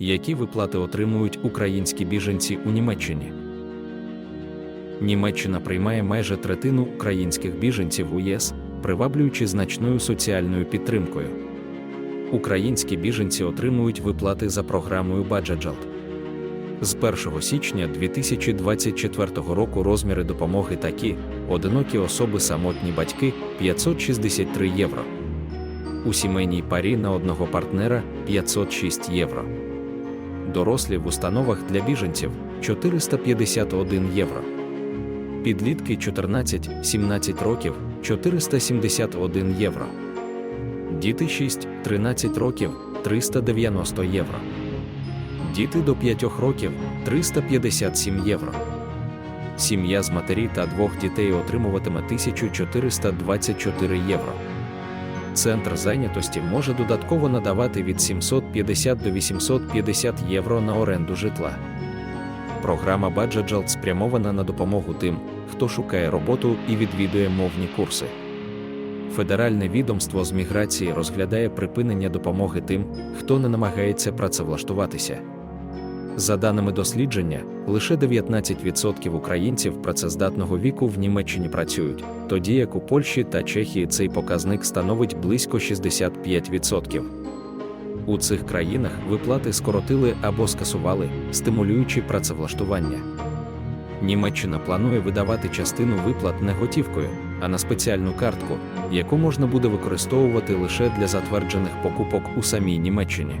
Які виплати отримують українські біженці у Німеччині? Німеччина приймає майже третину українських біженців у ЄС, приваблюючи значною соціальною підтримкою. Українські біженці отримують виплати за програмою Баджаджалт. З 1 січня 2024 року розміри допомоги такі: одинокі особи самотні батьки 563 євро. У сімейній парі на одного партнера 506 євро. Дорослі в установах для біженців 451 євро. Підлітки 14-17 років 471 євро. Діти 6-13 років 390 євро. Діти до 5 років 357 євро. Сім'я з матері та двох дітей отримуватиме 1424 євро. Центр зайнятості може додатково надавати від 750 до 850 євро на оренду житла. Програма Баджаджалт спрямована на допомогу тим, хто шукає роботу і відвідує мовні курси. Федеральне відомство з міграції розглядає припинення допомоги тим, хто не намагається працевлаштуватися. За даними дослідження, лише 19% українців працездатного віку в Німеччині працюють, тоді як у Польщі та Чехії цей показник становить близько 65%. У цих країнах виплати скоротили або скасували, стимулюючи працевлаштування. Німеччина планує видавати частину виплат не готівкою, а на спеціальну картку, яку можна буде використовувати лише для затверджених покупок у самій Німеччині.